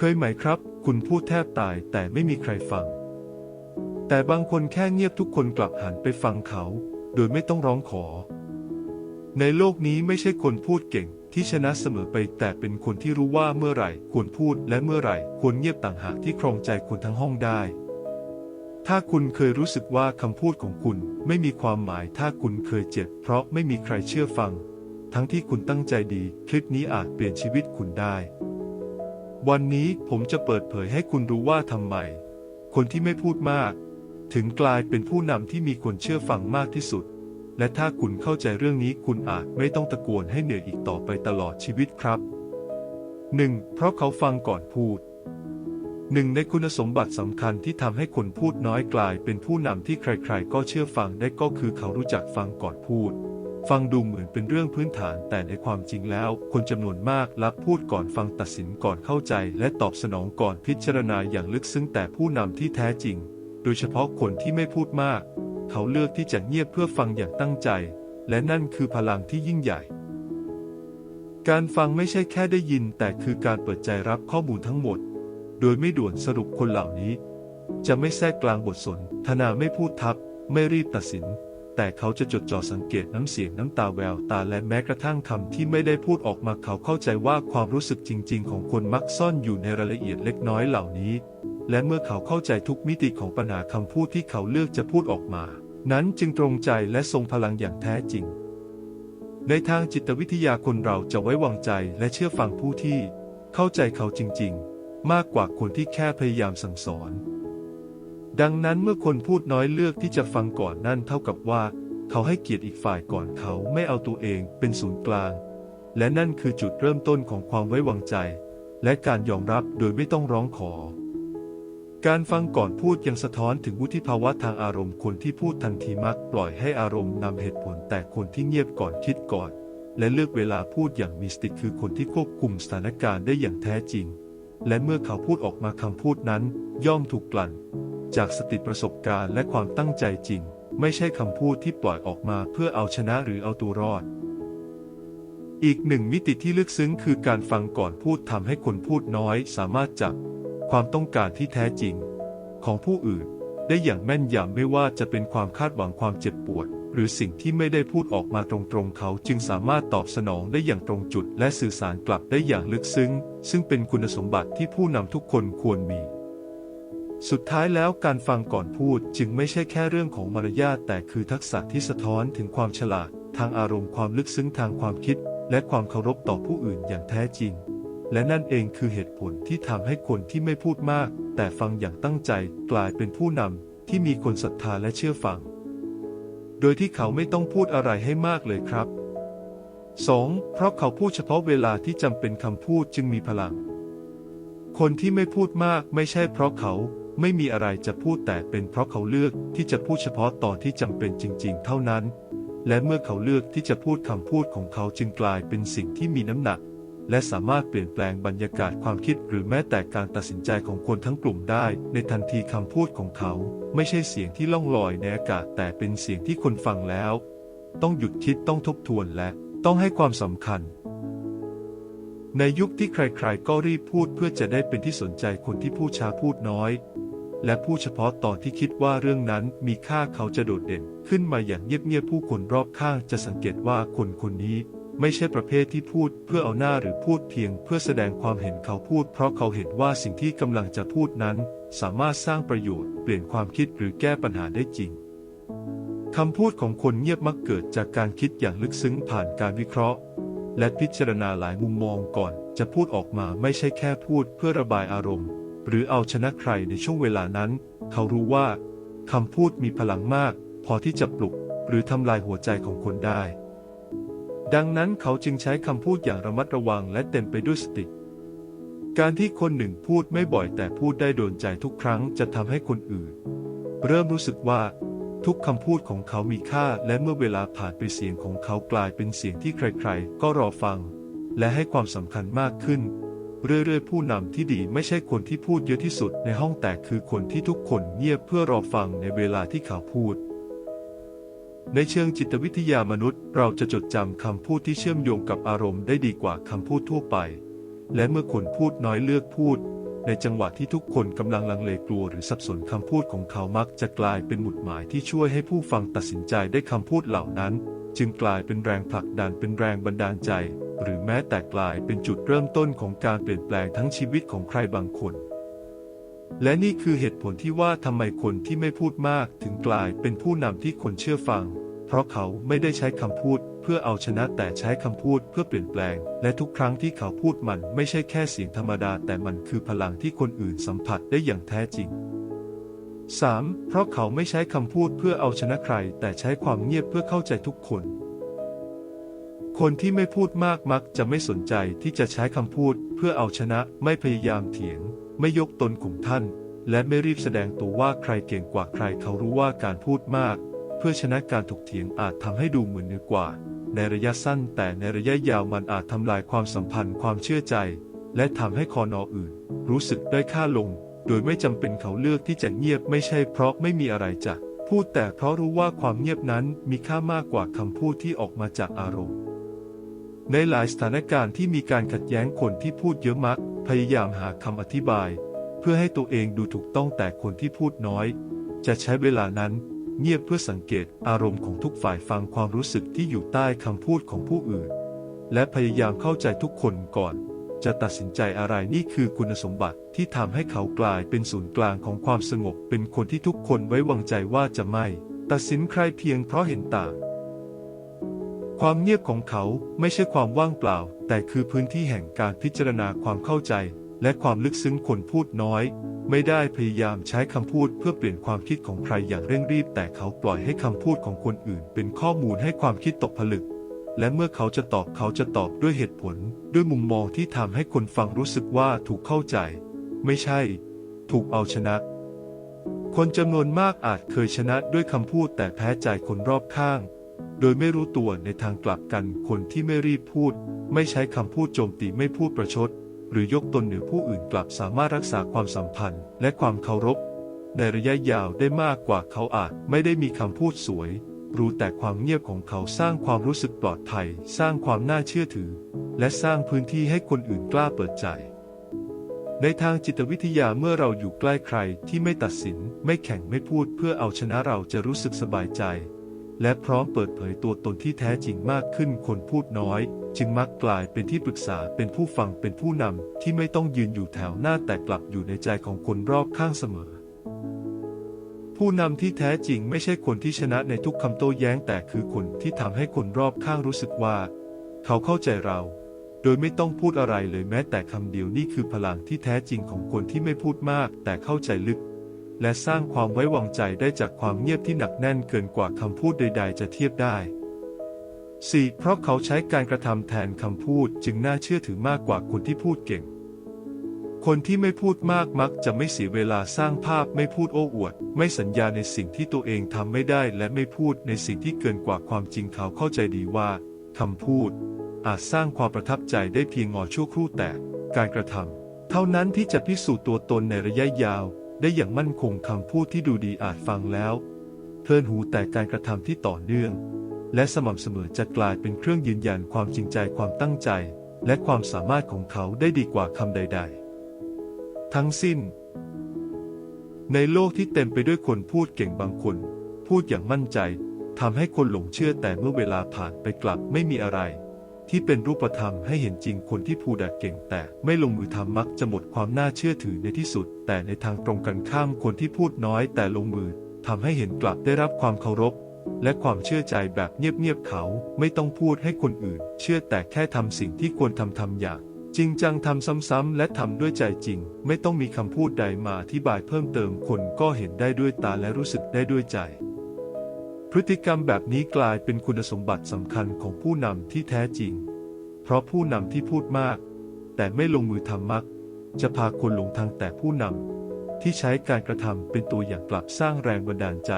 เคยไหมครับ คุณพูดแทบตายแต่ไม่มีใครฟัง แต่บางคนแค่เงียบทุกคนกลับหันไปฟังเขา โดยไม่ต้องร้องขอ ในโลกนี้ไม่ใช่คนพูดเก่งที่ชนะเสมอไปแต่เป็นคนที่รู้ว่าเมื่อไหร่ควรพูดและเมื่อไหร่ควรเงียบต่างหากที่ครองใจคนทั้งห้องได้ ถ้าคุณเคยรู้สึกว่าคำพูดของคุณไม่มีความหมายถ้าคุณเคยเจ็บ เพราะไม่มีใครเชื่อฟัง ทั้งที่คุณตั้งใจดี คลิปนี้อาจเปลี่ยนชีวิตคุณได้ วันนี้ผมจะเปิดเผยให้คุณรู้ว่าทำไม คนที่ไม่พูดมาก ถึงกลายเป็นผู้นำที่มีคนเชื่อฟังมากที่สุด และถ้าคุณเข้าใจเรื่องนี้คุณอาจไม่ต้องตะโกนให้เหนื่อยอีกต่อไปตลอดชีวิตครับ 1. เพราะเขาฟังก่อนพูดหนึ่งในคุณสมบัติสำคัญที่ทำให้คนพูดน้อยกลายเป็นผู้นำที่ใครๆ ก็เชื่อฟังได้ก็คือเขารู้จักฟังก่อนพูด ฟังดูเหมือนเป็นเรื่องพื้นฐานแต่ในความจริงแล้ว คนจำนวนมากรับพูดก่อนฟังตัดสินก่อนเข้าใจ และตอบสนองก่อนพิจารณาอย่างลึกซึ้งแต่ผู้นำที่แท้จริง โดยเฉพาะคนที่ไม่พูดมาก เขาเลือกที่จะเงียบเพื่อฟังอย่างตั้งใจ และนั่นคือพลังที่ยิ่งใหญ่ การฟังไม่ใช่แค่ได้ยิน แต่คือการเปิดใจรับข้อมูลทั้งหมด โดยไม่ด่วนสรุปคนเหล่านี้ จะไม่แทรกกลางบทสนทนาไม่พูดทับ ไม่รีบตัดสิน แต่เขาจะจดจ่อสังเกตน้ำเสียงน้ำตาแววตาและแม้กระทั่งคำที่ไม่ได้พูดออกมาเขาเข้าใจว่าความรู้สึกจริง ๆ ของคนมักซ่อนอยู่ในรายละเอียดเล็กน้อยเหล่านี้ และเมื่อเขาเข้าใจทุกมิติของปัญหาคำพูดที่เขาเลือกจะพูดออกมา นั้นจึงตรงใจและทรงพลังอย่างแท้จริง ในทางจิตวิทยาคนเราจะไว้วางใจและเชื่อฟังผู้ที่ เข้าใจเขาจริง ๆ มากกว่าคนที่แค่พยายามสั่งสอน ดังนั้นเมื่อคนพูดน้อยเลือกที่จะฟังก่อนนั่นเท่ากับว่า เขาให้เกียรติอีกฝ่ายก่อนเขาไม่เอาตัวเองเป็นศูนย์กลาง และนั่นคือจุดเริ่มต้นของความไว้วางใจ และการยอมรับโดยไม่ต้องร้องขอ การฟังก่อนพูดยังสะท้อนถึงวุฒิภาวะทางอารมณ์คนที่พูดทันทีมักปล่อยให้อารมณ์นำเหตุผลแต่คนที่เงียบก่อนคิดก่อน และเลือกเวลาพูดอย่างมีสติคือคนที่ควบคุมสถานการณ์ได้อย่างแท้จริง และเมื่อเขาพูดออกมาคำพูดนั้น ย่อมถูกกลั่น จากสติประสบการณ์และความตั้งใจจริง ไม่ใช่คำพูดที่ปล่อยออกมาเพื่อเอาชนะหรือเอาตัวรอด อีกหนึ่งมิติที่ลึกซึ้งคือการฟังก่อนพูดทำให้คนพูดน้อย สามารถจับความต้องการที่แท้จริง ของผู้อื่น ได้อย่างแม่นยำไม่ว่าจะเป็นความคาดหวังความเจ็บปวด หรือสิ่งที่ไม่ได้พูดออกมาตรงๆ เขาจึงสามารถตอบสนองได้อย่างตรงจุด และสื่อสารกลับได้อย่างลึกซึ้ง ซึ่งเป็นคุณสมบัติที่ผู้นำทุกคนควรมี สุดท้ายแล้วการฟังก่อนพูดจึงไม่ใช่แค่เรื่องของมารยาทแต่คือทักษะที่สะท้อนถึงความฉลาด ทางอารมณ์ความลึกซึ้งทางความคิด และความเคารพต่อผู้อื่นอย่างแท้จริง และนั่นเองคือเหตุผลที่ทำให้คนที่ไม่พูดมาก แต่ฟังอย่างตั้งใจกลายเป็นผู้นำที่มีคนศรัทธาและเชื่อฟัง โดยที่เขาไม่ต้องพูดอะไรให้มากเลยครับ 2. เพราะเขาพูดเฉพาะเวลาที่จำเป็นคำพูดจึงมีพลัง คนที่ไม่พูดมากไม่ใช่เพราะเขา ไม่มีอะไรจะพูดแต่เป็นเพราะเขาเลือกที่จะพูดเฉพาะตอนที่จำเป็นจริง ๆ เท่านั้น และเมื่อเขาเลือกที่จะพูดคำพูดของเขาจึงกลายเป็นสิ่งที่มีน้ำหนัก และสามารถเปลี่ยนแปลงบรรยากาศความคิดหรือแม้แต่การตัดสินใจของคนทั้งกลุ่มได้ ในทันทีคำพูดของเขา ไม่ใช่เสียงที่ล่องลอยในอากาศแต่เป็นเสียงที่คนฟังแล้ว ต้องหยุดคิดต้องทบทวนและต้องให้ความสำคัญในยุคที่ใครๆ ก็รีบพูดเพื่อจะได้เป็นที่สนใจคนที่พูดช้าพูดน้อย และพูดเฉพาะตอนที่คิดว่าเรื่องนั้นมีค่าเขาจะโดดเด่น ขึ้นมาอย่างเงียบๆผู้คนรอบข้างจะสังเกตว่าคนคนนี้ไม่ใช่ประเภทที่พูดเพื่อเอาหน้าหรือพูดเพียงเพื่อแสดงความเห็นเขาพูด เพราะเขาเห็นว่าสิ่งที่กำลังจะพูดนั้น สามารถสร้างประโยชน์เปลี่ยนความคิดหรือแก้ปัญหาได้จริงคำพูดของคนเงียบมักเกิดจากการคิดอย่างลึกซึ้งผ่านการวิเคราะห์ และพิจารณาหลายมุมมองก่อน จะพูดออกมาไม่ใช่แค่พูดเพื่อระบายอารมณ์ หรือเอาชนะใครในช่วงเวลานั้น เขารู้ว่าคำพูดมีพลังมาก พอที่จะปลุก หรือทำลายหัวใจของคนได้ ดังนั้นเขาจึงใช้คำพูดอย่างระมัดระวังและเต็มไปด้วยสติ การที่คนหนึ่งพูดไม่บ่อยแต่พูดได้โดนใจทุกครั้งจะทำให้คนอื่น เริ่มรู้สึกว่าทุกคำพูดของเขามีค่า และเมื่อเวลาผ่านไปเสียงของเขากลายเป็นเสียงที่ใครๆ ก็รอฟัง และให้ความสำคัญมากขึ้น เรื่อยๆ ผู้นำที่ดีไม่ใช่คนที่พูดเยอะที่สุดในห้องแต่คือคนที่ทุกคนเงียบเพื่อรอฟังในเวลาที่เขาพูด ในเชิงจิตวิทยามนุษย์ เราจะจดจำคำพูดที่เชื่อมโยงกับอารมณ์ได้ดีกว่าคำพูดทั่วไป และเมื่อคนพูดน้อยเลือกพูด ในจังหวะที่ทุกคนกำลังลังเลกลัวหรือสับสนคำพูดของเขามักจะกลายเป็นหมุดหมายที่ช่วยให้ผู้ฟังตัดสินใจได้คำพูดเหล่านั้น จึงกลายเป็นแรงผลักดันเป็นแรงบันดาลใจ หรือแม้แต่กลายเป็นจุดเริ่มต้นของการเปลี่ยนแปลงทั้งชีวิตของใครบางคน และนี่คือเหตุผลที่ว่าทำไมคนที่ไม่พูดมากถึงกลายเป็นผู้นำที่คนเชื่อฟัง เพราะเขาไม่ได้ใช้คำพูดเพื่อเอาชนะแต่ใช้คำพูดเพื่อเปลี่ยนแปลง และทุกครั้งที่เขาพูดมันไม่ใช่แค่เสียงธรรมดา แต่มันคือพลังที่คนอื่นสัมผัสได้อย่างแท้จริง 3. เพราะเขาไม่ใช้คำพูดเพื่อเอาชนะใคร แต่ใช้ความเงียบเพื่อเข้าใจทุกคน คนที่ไม่พูดมากมักจะไม่สนใจที่จะใช้คำพูดเพื่อเอาชนะไม่พยายามเถียง ไม่ยกตนของท่าน และไม่รีบแสดงตัวว่าใครเก่งกว่าใครเขารู้ว่าการพูดมาก เพื่อชนะการถกเถียงอาจทำให้ดูเหมือนเหนือกว่า ในระยะสั้นแต่ในระยะยาวมันอาจทำลายความสัมพันธ์ความเชื่อใจ และทำให้คอนออื่น รู้สึกได้ค่าลง โดยไม่จำเป็นเขาเลือกที่จะเงียบไม่ใช่เพราะไม่มีอะไรจะพูดแต่เพราะรู้ว่าความเงียบนั้นมีค่ามากกว่าคำพูดที่ออกมาจากอารมณ์ ในหลายสถานการณ์ที่มีการขัดแย้งคนที่พูดเยอะมัก พยายามหาคำอธิบาย เพื่อให้ตัวเองดูถูกต้องแต่คนที่พูดน้อย จะใช้เวลานั้น เงียบเพื่อสังเกตอารมณ์ของทุกฝ่ายฟังความรู้สึกที่อยู่ใต้คำพูดของผู้อื่น และพยายามเข้าใจทุกคนก่อน จะตัดสินใจอะไรนี่คือคุณสมบัติที่ทำให้เขากลายเป็นศูนย์กลางของความสงบ เป็นคนที่ทุกคนไว้วางใจว่าจะไม่ ตัดสินใครเพียงเพราะเห็นต่าง ความเงียบของเขาไม่ใช่ความว่างเปล่า แต่คือพื้นที่แห่งการพิจารณาความเข้าใจ และความลึกซึ้งคนพูดน้อย ไม่ได้พยายามใช้คำพูดเพื่อเปลี่ยนความคิดของใครอย่างเร่งรีบ แต่เขาปล่อยให้คำพูดของคนอื่น เป็นข้อมูลให้ความคิดตกผลึก และเมื่อเขาจะตอบเขาจะตอบด้วยเหตุผล ด้วยมุมมองที่ทำให้คนฟังรู้สึกว่าถูกเข้าใจ ไม่ใช่ ถูกเอาชนะ คนจำนวนมากอาจเคยชนะด้วยคำพูดแต่แพ้ใจคนรอบข้าง โดยไม่รู้ตัวในทางกลับกันคนที่ไม่รีบพูด ไม่ใช้คำพูดโจมตีไม่พูดประชด หรือยกตนเหนือผู้อื่นกลับสามารถรักษาความสัมพันธ์และความเคารพ ในระยะยาวได้มากกว่าเขาอาจไม่ได้มีคำพูดสวย รู้แต่ความเงียบของเขาสร้างความรู้สึกปลอดภัย สร้างความน่าเชื่อถือ และสร้างพื้นที่ให้คนอื่นกล้าเปิดใจในทางจิตวิทยาเมื่อเราอยู่ใกล้ใครที่ไม่ตัดสิน ไม่แข่งไม่พูดเพื่อเอาชนะเราจะรู้สึกสบายใจ และพร้อมเปิดเผยตัวตนที่แท้จริงมากขึ้นคนพูดน้อย จึงมักกลายเป็นที่ปรึกษาเป็นผู้ฟังเป็นผู้นำที่ไม่ต้องยืนอยู่แถวหน้าแต่กลับอยู่ในใจของคนรอบข้างเสมอ ผู้นำที่แท้จริงไม่ใช่คนที่ชนะในทุกคำโต้แย้งแต่คือคนที่ทำให้คนรอบข้างรู้สึกว่า เขาเข้าใจเรา โดยไม่ต้องพูดอะไรเลยแม้แต่คำเดียวนี่คือพลังที่แท้จริงของคนที่ไม่พูดมากแต่เข้าใจลึก และสร้างความไว้วางใจได้จากความเงียบที่หนักแน่นเกินกว่าคำพูดใด ๆ จะเทียบได้ 4. เพราะเขาใช้การกระทำแทนคำพูดจึงน่าเชื่อถือมากกว่าคนที่พูดเก่ง คนที่ไม่พูดมากมักจะไม่เสียเวลาสร้างภาพไม่พูดโอ้อวด ไม่สัญญาในสิ่งที่ตัวเองทำไม่ได้และไม่พูดในสิ่งที่เกินกว่าความจริงเขาเข้าใจดีว่าคำพูด อาจสร้างความประทับใจได้เพียงงอชั่วครู่แต่การกระทำเท่านั้นที่จะพิสูจน์ตัวตนในระยะยาว ได้อย่างมั่นคงคำพูดที่ดูดีอาจฟังแล้วเพลินหูแต่การกระทำที่ต่อเนื่อง และสม่ำเสมอจะกลายเป็นเครื่องยืนยันความจริงใจความตั้งใจ และความสามารถของเขาได้ดีกว่าคำใด ๆ ทั้งสิ้น ในโลกที่เต็มไปด้วยคนพูดเก่งบางคน พูดอย่างมั่นใจทำให้คนหลงเชื่อแต่เมื่อเวลาผ่านไปกลับไม่มีอะไร ที่เป็นรูปธรรมให้เห็นจริงคนที่พูดเก่งแต่ไม่ลงมือทำมักจะหมดความน่าเชื่อถือในที่สุด แต่ในทางตรงกันข้ามคนที่พูดน้อยแต่ลงมือทำให้เห็นกลับได้รับความเคารพ และความเชื่อใจแบบเงียบๆเขาไม่ต้องพูดให้คนอื่น เชื่อแต่แค่ทำสิ่งที่ควรทำทำอย่างจริงจังทำซ้ำๆและทำด้วยใจจริง ไม่ต้องมีคำพูดใดมาอธิบายเพิ่มเติมคนก็เห็นได้ด้วยตาและรู้สึกได้ด้วยใจ พฤติกรรมแบบนี้กลายเป็นคุณสมบัติสำคัญของผู้นำที่แท้จริง เพราะผู้นำที่พูดมาก แต่ไม่ลงมือทำมัก จะพาคนหลงทางแต่ผู้นำที่ใช้การกระทำเป็นตัวอย่างกลับสร้างแรงบันดาลใจ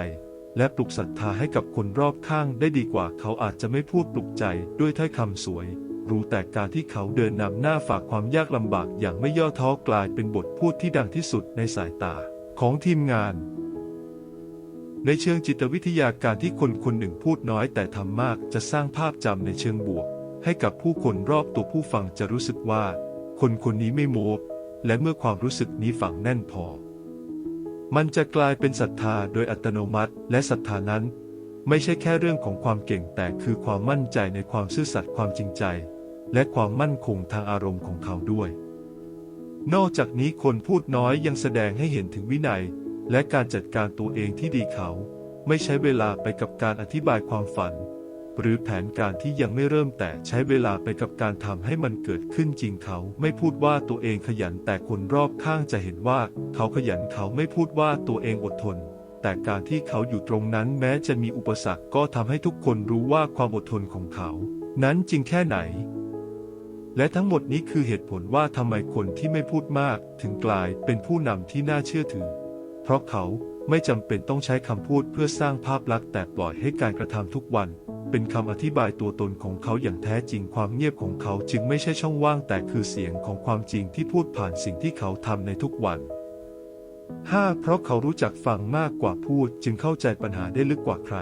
และปลุกศรัทธาให้กับคนรอบข้างได้ดีกว่าเขาอาจจะไม่พูดปลุกใจด้วยถ้อยคำสวย รู้แต่การที่เขาเดินนำหน้าฝากความยากลำบากอย่างไม่ย่อท้อกลายเป็นบทพูดที่ดังที่สุดในสายตาของทีมงาน ในเชิงจิตวิทยาการที่คนคนหนึ่งพูดน้อยแต่ทำมากจะสร้างภาพจำในเชิงบวก ให้กับผู้คนรอบตัวผู้ฟังจะรู้สึกว่า คนคนนี้ไม่โม้และเมื่อความรู้สึกนี้ฝังแน่นพอ มันจะกลายเป็นศรัทธาโดยอัตโนมัติและศรัทธานั้น ไม่ใช่แค่เรื่องของความเก่งแต่คือความมั่นใจในความซื่อสัตย์ความจริงใจ และความมั่นคงทางอารมณ์ของเขาด้วย นอกจากนี้คนพูดน้อยยังแสดงให้เห็นถึงวินัย และการจัดการตัวเองที่ดีเขา ไม่ใช้เวลาไปกับการอธิบายความฝัน หรือแผนการที่ยังไม่เริ่มแต่ใช้เวลาไปกับการทำให้มันเกิดขึ้นจริงเขา ไม่พูดว่าตัวเองขยันแต่คนรอบข้างจะเห็นว่า เขาขยันเขาไม่พูดว่าตัวเองอดทน แต่การที่เขาอยู่ตรงนั้นแม้จะมีอุปสรรคก็ทำให้ทุกคนรู้ว่าความอดทนของเขา นั้นจริงแค่ไหนและทั้งหมดนี้คือเหตุผลว่าทำไมคนที่ไม่พูดมาก ถึงกลายเป็นผู้นำที่น่าเชื่อถือ เพราะเขาไม่จำเป็นต้องใช้คำพูดเพื่อสร้างภาพลักษณ์แต่ปล่อยให้การกระทำทุกวัน เป็นคำอธิบายตัวตนของเขาอย่างแท้จริงความเงียบของเขาจึงไม่ใช่ช่องว่างแต่คือเสียงของความจริงที่พูดผ่านสิ่งที่เขาทำในทุกวัน 5. เพราะเขารู้จักฟังมากกว่าพูดจึงเข้าใจปัญหาได้ลึกกว่าใคร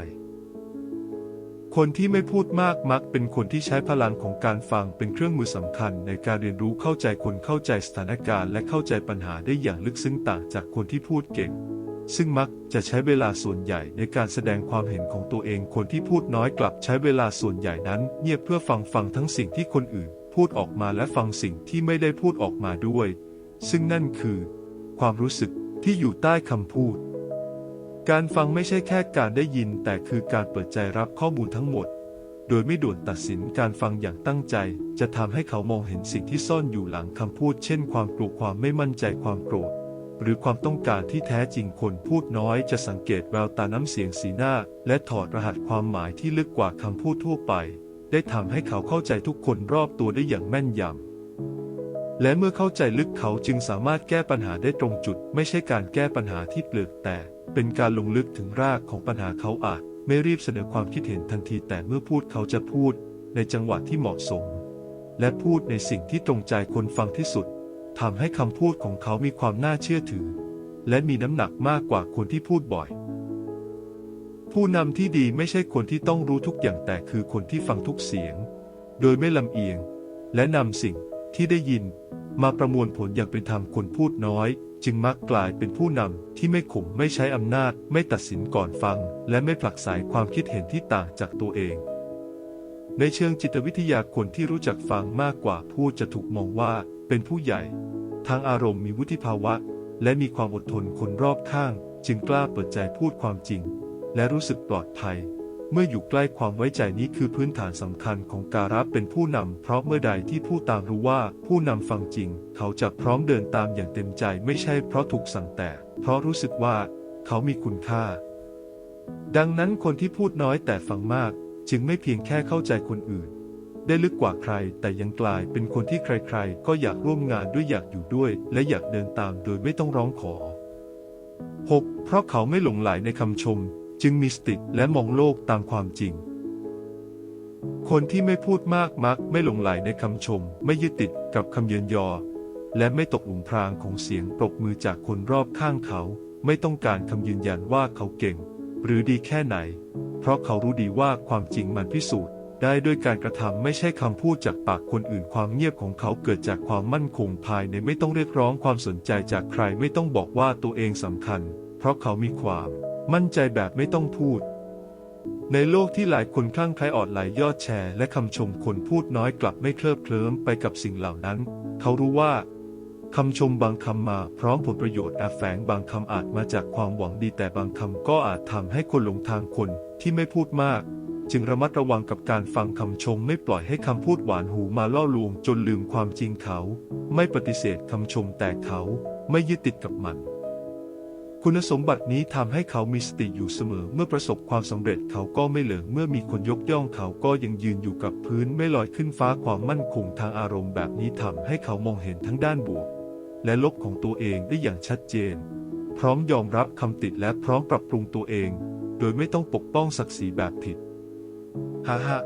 คนที่ไม่พูดมากมักเป็นคนที่ใช้พลังของการฟังเป็นเครื่องมือสำคัญในการเรียนรู้เข้าใจคนเข้าใจสถานการณ์และเข้าใจปัญหาได้อย่างลึกซึ้งต่างจากคนที่พูดเก่ง ซึ่งมักจะใช้เวลาส่วนใหญ่ในการแสดงความเห็นของตัวเองคนที่พูดน้อยกลับใช้เวลาส่วนใหญ่นั้น เงียบเพื่อฟังฟังทั้งสิ่งที่คนอื่น พูดออกมาและฟังสิ่งที่ไม่ได้พูดออกมาด้วย ซึ่งนั่นคือ ความรู้สึกที่อยู่ใต้คำพูด การฟังไม่ใช่แค่การได้ยิน แต่คือการเปิดใจรับข้อมูลทั้งหมด โดยไม่ด่วนตัดสินการฟังอย่างตั้งใจ จะทำให้เขามองเห็นสิ่งที่ซ่อนอยู่หลังคำพูด เช่น ความกลัวความไม่มั่นใจความโกรธหรือความต้องการที่แท้จริงคนพูดน้อยจะสังเกตแววตาน้ำเสียงสีหน้า และถอดรหัสความหมายที่ลึกกว่าคำพูดทั่วไป ได้ทำให้เขาเข้าใจทุกคนรอบตัวได้อย่างแม่นยำ และเมื่อเข้าใจลึกเขาจึงสามารถแก้ปัญหาได้ตรงจุด ไม่ใช่การแก้ปัญหาที่เปลือกแต่ เป็นการลงลึกถึงรากของปัญหาเขาอาจ ไม่รีบเสนอความคิดเห็นทันทีแต่เมื่อพูดเขาจะพูดในจังหวะที่เหมาะสม และพูดในสิ่งที่ตรงใจคนฟังที่สุดทำให้คำพูดของเขามีความน่าเชื่อถือ และมีน้ำหนักมากกว่าคนที่พูดบ่อย ผู้นำที่ดีไม่ใช่คนที่ต้องรู้ทุกอย่างแต่คือคนที่ฟังทุกเสียง โดยไม่ลำเอียง และนำสิ่งที่ได้ยิน มาประมวลผลอย่างเป็นธรรมคนพูดน้อย จึงมักกลายเป็นผู้นำที่ไม่ข่มไม่ใช้อำนาจ ไม่ตัดสินก่อนฟัง และไม่ผลักสายความคิดเห็นที่ต่างจากตัวเอง ในเชิงจิตวิทยาคนที่รู้จักฟังมากกว่าพูดจะถูกมองว่าเป็นผู้ใหญ่ ทางอารมณ์มีวุฒิภาวะ และมีความอดทนคนรอบข้าง จึงกล้าเปิดใจพูดความจริง และรู้สึกปลอดภัย เมื่ออยู่ใกล้ความไว้ใจนี้คือพื้นฐานสำคัญของการรับเป็นผู้นำเพราะเมื่อใดที่ผู้ตามรู้ว่าผู้นำฟังจริง เขาจะพร้อมเดินตามอย่างเต็มใจไม่ใช่เพราะถูกสั่งแต่ เพราะรู้สึกว่าเขามีคุณค่า ดังนั้นคนที่พูดน้อยแต่ฟังมาก จึงไม่เพียงแค่เข้าใจคนอื่น ได้ลึกกว่าใครแต่ยังกลายเป็นคนที่ใครๆ ก็อยากร่วมงานด้วยอยากอยู่ด้วย และอยากเดินตามโดยไม่ต้องร้องขอ 6. เพราะเขาไม่หลงไหลในคำชม จึงมีสติและมองโลกตามความจริง คนที่ไม่พูดมากมักไม่หลงไหลในคำชม ไม่ยึดติดกับคำเยินยอ และไม่ตกหลุมพรางของเสียงปรบมือจากคนรอบข้างเขา ไม่ต้องการคำยืนยันว่าเขาเก่ง หรือดีแค่ไหน เพราะเขารู้ดีว่าความจริงมันพิสูจน์ได้ด้วยการกระทำไม่ใช่คำพูดจากปากคนอื่นความเงียบของเขาเกิดจากความมั่นคงภายในไม่ต้องเรียกร้องความสนใจจากใครไม่ต้องบอกว่าตัวเองสำคัญ เพราะเขามีความ มั่นใจแบบไม่ต้องพูด ในโลกที่หลายคนคลั่งไคล้ออดไหลยอดแชร์ และคำชมคนพูดน้อยกลับไม่เคลิบเคลิ้มไปกับสิ่งเหล่านั้น เขารู้ว่าคำชมบางคำมาพร้อมผลประโยชน์แอบแฝงบางคำอาจมาจากความหวังดีแต่บางคำก็อาจทำให้คนหลงทางคนที่ไม่พูดมาก จึงระมัดระวังกับการฟังคำชมไม่ปล่อยให้คำพูดหวานหูมาล่อลวงจนลืมความจริงเขา ไม่ปฏิเสธคำชมแต่เขาไม่ยึดติดกับมัน คุณสมบัตินี้ทำให้เขามีสติอยู่เสมอ เมื่อประสบความสำเร็จเขาก็ไม่เหลิงเมื่อมีคนยกย่องเขาก็ยังยืนอยู่กับพื้นไม่ลอยขึ้นฟ้าความมั่นคงทางอารมณ์แบบนี้ทำให้เขามองเห็นทั้งด้านบวก และลบของตัวเองได้อย่างชัดเจน พร้อมยอมรับคำติดและพร้อมปรับปรุงตัวเอง โดยไม่ต้องปกป้องศักดิ์ศรีแบบผิดฮ่าฮ่า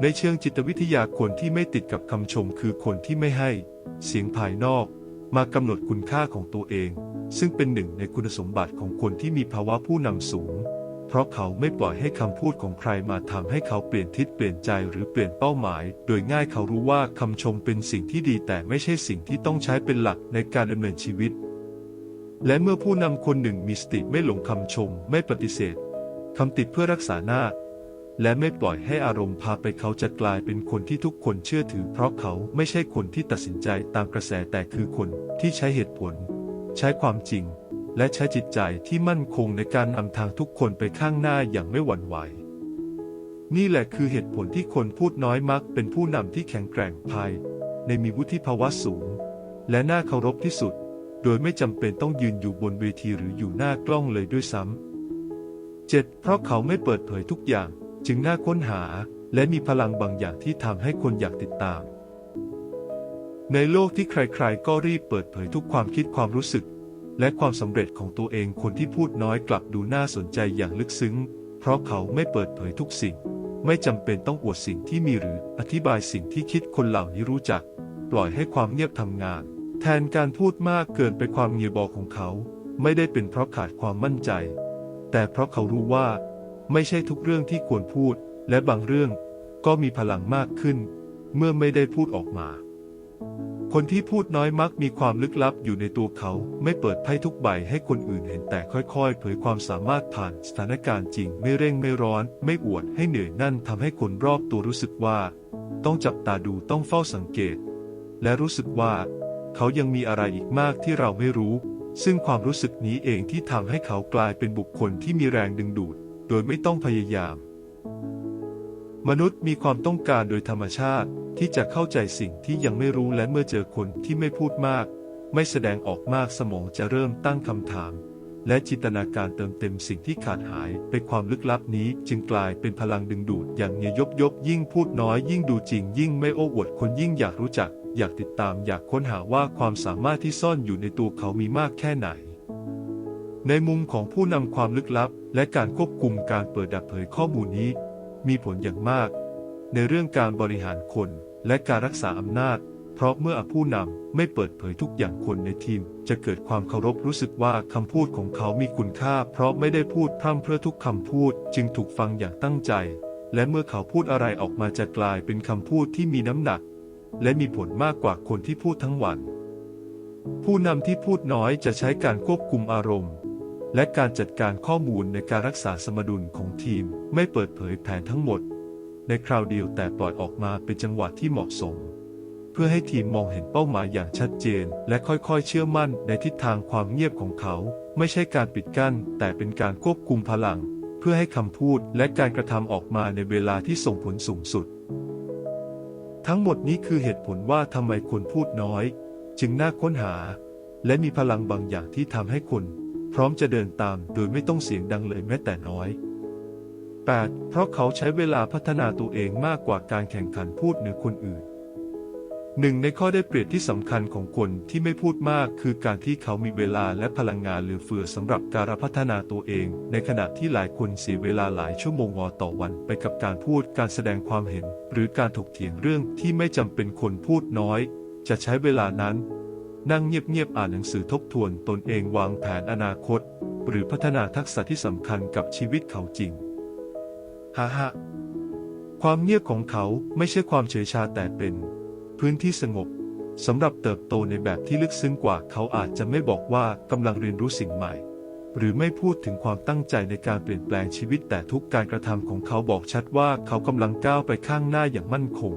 ในเชิงจิตวิทยาคนที่ไม่ติดกับคำชมคือคนที่ไม่ให้ เสียงภายนอก มากำหนดคุณค่าของตัวเอง ซึ่งเป็นหนึ่งในคุณสมบัติของคนที่มีภาวะผู้นำสูง เพราะเขาไม่ปล่อยให้คำพูดของใครมาทำให้เขาเปลี่ยนทิศเปลี่ยนใจหรือเปลี่ยนเป้าหมาย โดยง่ายเขารู้ว่าคำชมเป็นสิ่งที่ดีแต่ไม่ใช่สิ่งที่ต้องใช้เป็นหลักในการดำเนินชีวิต และเมื่อผู้นำคนหนึ่งมีสติไม่หลงคำชม ไม่ปฏิเสธคำติดเพื่อรักษาหน้า และไม่ปล่อยให้อารมณ์พาไปเขาจะกลายเป็นคนที่ทุกคนเชื่อถือ เพราะเขาไม่ใช่คนที่ตัดสินใจตามกระแสแต่คือคนที่ใช้เหตุผล ใช้ความจริง และใช้จิตใจที่มั่นคงในการนำทางทุกคนไปข้างหน้าอย่างไม่หวั่นไหว นี่แหละคือเหตุผลที่คนพูดน้อยมักเป็นผู้นำที่แข็งแกร่งภายในมีวุฒิภาวะสูง และน่าเคารพที่สุด โดยไม่จำเป็นต้องยืนอยู่บนเวทีหรืออยู่หน้า กล้องเลยด้วยซ้ำ 7. เพราะเขาไม่เปิดเผยทุกอย่าง จึงน่าค้นหาและมีพลังบางอย่างที่ทำให้คนอยากติดตาม ในโลกที่ใครๆ ก็รีบเปิดเผยทุกความคิดความรู้สึก และความสำเร็จของตัวเองคนที่พูดน้อยกลับดูน่าสนใจอย่างลึกซึ้ง เพราะเขาไม่เปิดเผยทุกสิ่ง ไม่จำเป็นต้องอวดสิ่งที่มีหรืออธิบายสิ่งที่คิดคนเหล่านี้รู้จัก ปล่อยให้ความเงียบทำงาน แทนการพูดมากเกินไปความเงียบบอกของเขา ไม่ได้เป็นเพราะขาดความมั่นใจ แต่เพราะเขารู้ว่า ไม่ใช่ทุกเรื่องที่ควรพูด และบางเรื่องก็มีพลังมากขึ้น เมื่อไม่ได้พูดออกมา คนที่พูดน้อยมักมีความลึกลับอยู่ในตัวเขา ไม่เปิดไพ่ทุกใบให้คนอื่นเห็นแต่ค่อยๆ เผยความสามารถผ่านสถานการณ์จริง ไม่เร่งไม่ร้อน ไม่อวดให้เหนื่อยนั่นทำให้คนรอบตัวรู้สึกว่า ต้องจับตาดูต้องเฝ้าสังเกต และรู้สึกว่า เขายังมีอะไรอีกมากที่เราไม่รู้ซึ่งความรู้สึกนี้เองที่ทำให้เขากลายเป็นบุคคลที่มีแรงดึงดูด โดยไม่ต้องพยายาม มนุษย์มีความต้องการโดยธรรมชาติที่จะเข้าใจสิ่งที่ยังไม่รู้และเมื่อเจอคนที่ไม่พูดมาก ไม่แสดงออกมากสมองจะเริ่มตั้งคำถาม และจินตนาการเติมเต็มสิ่งที่ขาดหายไปความลึกลับนี้จึงกลายเป็นพลังดึงดูดอย่างเงยยบยบยิ่งพูดน้อยยิ่งดูจริง ยิ่งไม่โอ้อวดคนยิ่งอยากรู้จัก อยากติดตามอยากค้นหาว่าความสามารถที่ซ่อนอยู่ในตัวเขามีมากแค่ไหน ในมุมของผู้นำความลึกลับ และการควบคุมการเปิดดับเผยข้อมูลนี้ มีผลอย่างมาก ในเรื่องการบริหารคนและการรักษาอำนาจ เพราะเมื่อผู้นำไม่เปิดเผยทุกอย่างคนในทีม จะเกิดความเคารพรู้สึกว่าคำพูดของเขามีคุณค่า เพราะไม่ได้พูดพร่ำเพื่อทุกคำพูดจึงถูกฟังอย่างตั้งใจ และเมื่อเขาพูดอะไรออกมาจะกลายเป็นคำพูดที่มีน้ำหนัก และมีผลมากกว่าคนที่พูดทั้งวัน ผู้นำที่พูดน้อยจะใช้การควบคุมอารมณ์ และการจัดการข้อมูลในการรักษาสมดุลของทีม ไม่เปิดเผยแผนทั้งหมด ในคราวเดียวแต่ปล่อยออกมาเป็นจังหวะที่เหมาะสม เพื่อให้ทีมมองเห็นเป้าหมายอย่างชัดเจน และค่อยๆเชื่อมั่นในทิศทางความเงียบของเขา ไม่ใช่การปิดกั้น แต่เป็นการควบคุมพลัง เพื่อให้คำพูดและการกระทำออกมาในเวลาที่ส่งผลสูงสุด ทั้งหมดนี้คือเหตุผลว่าทำไมคนพูดน้อย จึงน่าค้นหา และมีพลังบางอย่างที่ทำให้คน พร้อมจะเดินตามโดยไม่ต้องเสียงดังเลยแม้แต่น้อย 8. เพราะเขาใช้เวลาพัฒนาตัวเองมากกว่าการแข่งขันพูดเหนือคนอื่นหนึ่งในข้อได้เปรียบที่สำคัญของคนที่ไม่พูดมาก คือการที่เขามีเวลาและพลังงานเหลือเฟือสำหรับการพัฒนาตัวเอง ในขณะที่หลายคนเสียเวลาหลายชั่วโมงวอต่อวันไปกับการพูดการแสดงความเห็น หรือการถกเถียงเรื่องที่ไม่จำเป็นคนพูดน้อย จะใช้เวลานั้น นั่งเงียบๆอ่านหนังสือทบทวนตนเองวางแผนอนาคต หรือพัฒนาทักษะที่สำคัญกับชีวิตเขาจริงฮ่าฮ่าความเงียบของเขาไม่ใช่ความเฉยชาแต่เป็น พื้นที่สงบสำหรับเติบโตในแบบที่ลึกซึ้งกว่าเขาอาจจะไม่บอกว่ากำลังเรียนรู้สิ่งใหม่ หรือไม่พูดถึงความตั้งใจในการเปลี่ยนแปลงชีวิตแต่ทุกการกระทำของเขาบอกชัดว่าเขากำลังก้าวไปข้างหน้าอย่างมั่นคง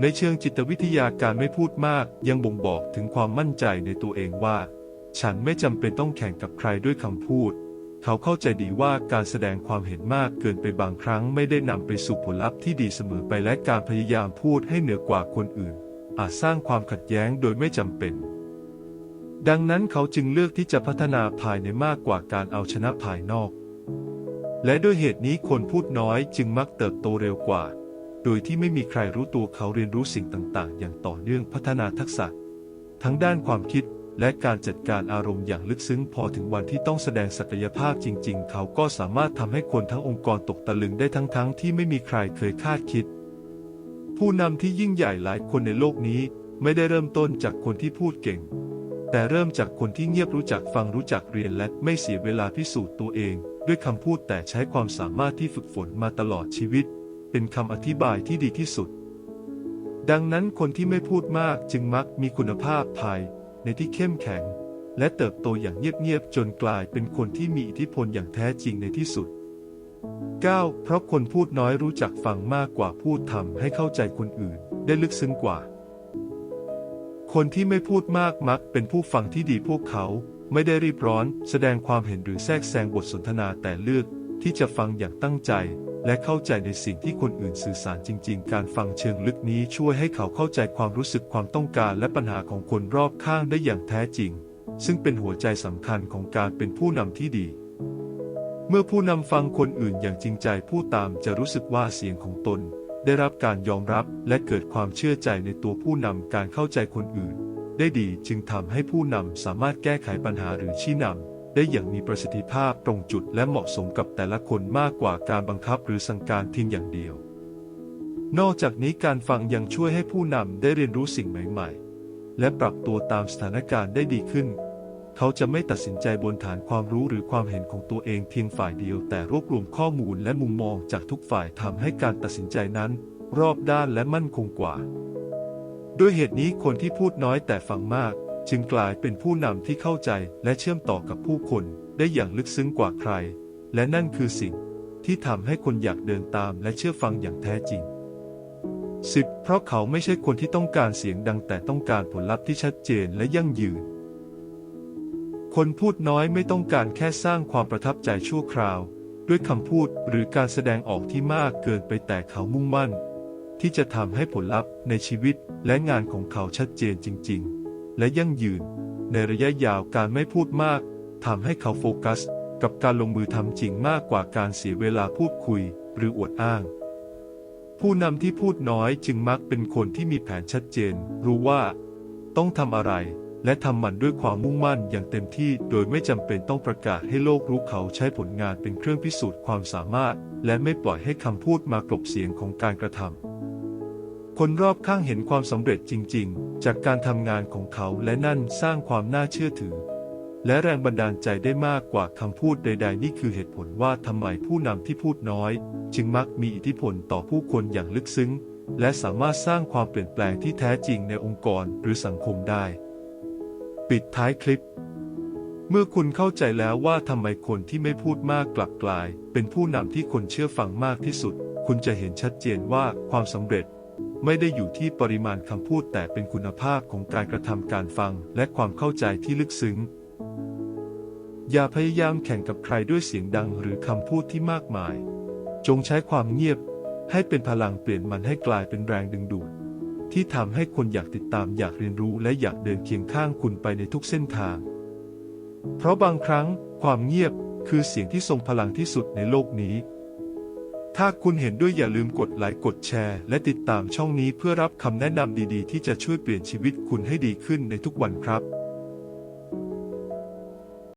ในเชิงจิตวิทยาการไม่พูดมากยังบ่งบอกถึงความมั่นใจในตัวเองว่า ฉันไม่จำเป็นต้องแข่งกับใครด้วยคำพูด เขาเข้าใจดีว่าการแสดงความเห็นมากเกินไปบางครั้งไม่ได้นำไปสู่ผลลัพธ์ที่ดีเสมอไปและการพยายามพูดให้เหนือกว่าคนอื่น อาจสร้างความขัดแย้งโดยไม่จำเป็น ดังนั้นเขาจึงเลือกที่จะพัฒนาภายในมากกว่าการเอาชนะภายนอก และด้วยเหตุนี้คนพูดน้อยจึงมักเติบโตเร็วกว่า โดยที่ไม่มีใครรู้ตัวเขาเรียนรู้สิ่งต่าง ๆ อย่างต่อเนื่องพัฒนาทักษะ ทั้งด้านความคิดและการจัดการอารมณ์อย่างลึกซึ้งพอถึงวันที่ต้องแสดงศักยภาพจริง ๆ เขาก็สามารถทำให้คนทั้งองค์กรตกตะลึงได้ทั้งๆทที่ไม่มีใครเคยคาดคิด ผู้นำที่ยิ่งใหญ่หลายคนในโลกนี้ไม่ได้เริ่มต้นจากคนที่พูดเก่ง แต่เริ่มจากคนที่เงียบรู้จักฟังรู้จักเรียนและไม่เสียเวลาพิสูจน์ตัวเอง ด้วยคำพูดแต่ใช้ความสามารถที่ฝึกฝนมาตลอดชีวิต เป็นคำอธิบายที่ดีที่สุด ดังนั้นคนที่ไม่พูดมากจึงมักมีคุณภาพภายในที่เข้มแข็ง และเติบโตอย่างเงียบๆจนกลายเป็นคนที่มีอิทธิพลอย่างแท้จริงในที่สุด 9. เพราะคนพูดน้อยรู้จักฟังมากกว่าพูดทำให้เข้าใจคนอื่นได้ลึกซึ้งกว่า คนที่ไม่พูดมากมักเป็นผู้ฟังที่ดีพวกเขาไม่ได้รีบร้อน แสดงความเห็นหรือแทรกแซงบทสนทนาแต่เลือกที่จะฟังอย่างตั้งใจ และเข้าใจในสิ่งที่คนอื่นสื่อสารจริง ๆ การฟังเชิงลึกนี้ช่วยให้เขาเข้าใจความรู้สึกความต้องการและปัญหาของคนรอบข้างได้อย่างแท้จริง ซึ่งเป็นหัวใจสำคัญของการเป็นผู้นำที่ดี เมื่อผู้นำฟังคนอื่นอย่างจริงใจผู้ตามจะรู้สึกว่าเสียงของตน ได้รับการยอมรับและเกิดความเชื่อใจในตัวผู้นำการเข้าใจคนอื่น ได้ดีจึงทำให้ผู้นำสามารถแก้ไขปัญหาหรือชี้นำ ได้อย่างมีประสิทธิภาพตรงจุดและเหมาะสมกับแต่ละคนมากกว่าการบังคับหรือสั่งการเพียงอย่างเดียว นอกจากนี้การฟังยังช่วยให้ผู้นำได้เรียนรู้สิ่งใหม่ ๆ และปรับตัวตามสถานการณ์ได้ดีขึ้น เขาจะไม่ตัดสินใจบนฐานความรู้หรือความเห็นของตัวเองเพียงฝ่ายเดียว แต่รวบรวมข้อมูลและมุมมองจากทุกฝ่ายทำให้การตัดสินใจนั้น รอบด้านและมั่นคงกว่า ด้วยเหตุนี้คนที่พูดน้อยแต่ฟังมาก จึงกลายเป็นผู้นำที่เข้าใจและเชื่อมต่อกับผู้คนได้อย่างลึกซึ้งกว่าใคร และนั่นคือสิ่งที่ทำให้คนอยากเดินตามและเชื่อฟังอย่างแท้จริง 10. เพราะเขาไม่ใช่คนที่ต้องการเสียงดังแต่ต้องการผลลัพธ์ที่ชัดเจนและยั่งยืน คนพูดน้อยไม่ต้องการแค่สร้างความประทับใจชั่วคราว ด้วยคำพูดหรือการแสดงออกที่มากเกินไปแต่เขามุ่งมั่น ที่จะทำให้ผลลัพธ์ในชีวิตและงานของเขาชัดเจนจริง ๆ และยั่งยืน ในระยะยาวการไม่พูดมากทำให้เขาโฟกัส กับการลงมือทำจริงมากกว่าการเสียเวลาพูดคุย หรืออวดอ้าง ผู้นำที่พูดน้อยจึงมักเป็นคนที่มีแผนชัดเจน รู้ว่า ต้องทำอะไร และทำมันด้วยความมุ่งมั่นอย่างเต็มที่โดยไม่จำเป็นต้องประกาศให้โลกรู้เขาใช้ผลงานเป็นเครื่องพิสูจน์ความสามารถ และไม่ปล่อยให้คำพูดมากลบเสียงของการกระทำ คนรอบข้างเห็นความสำเร็จจริง ๆ จากการทำงานของเขาและนั่นสร้างความน่าเชื่อถือ และแรงบันดาลใจได้มากกว่าคำพูดใด ๆ นี่คือเหตุผลว่าทำไมผู้นำที่พูดน้อย จึงมักมีอิทธิพลต่อผู้คนอย่างลึกซึ้ง และสามารถสร้างความเปลี่ยนแปลงที่แท้จริงในองค์กรหรือสังคมได้ ปิดท้ายคลิป เมื่อคุณเข้าใจแล้วว่าทำไมคนที่ไม่พูดมากกลับกลาย เป็นผู้นำที่คนเชื่อฟังมากที่สุด คุณจะเห็นชัดเจนว่าความสำเร็จ ไม่ได้อยู่ที่ปริมาณคำพูดแต่เป็นคุณภาพของการกระทำการฟังและความเข้าใจที่ลึกซึ้ง อย่าพยายามแข่งกับใครด้วยเสียงดังหรือคำพูดที่มากมาย จงใช้ความเงียบ ให้เป็นพลังเปลี่ยนมันให้กลายเป็นแรงดึงดูด ที่ทำให้คนอยากติดตามอยากเรียนรู้และอยากเดินเคียงข้างคุณไปในทุกเส้นทาง เพราะบางครั้งความเงียบคือเสียงที่ทรงพลังที่สุดในโลกนี้ ถ้าคุณเห็นด้วยอย่าลืมกดไลค์กดแชร์ และติดตามช่องนี้เพื่อรับคำแนะนำดีๆ ที่จะช่วยเปลี่ยนชีวิตคุณให้ดีขึ้นในทุกวันครับ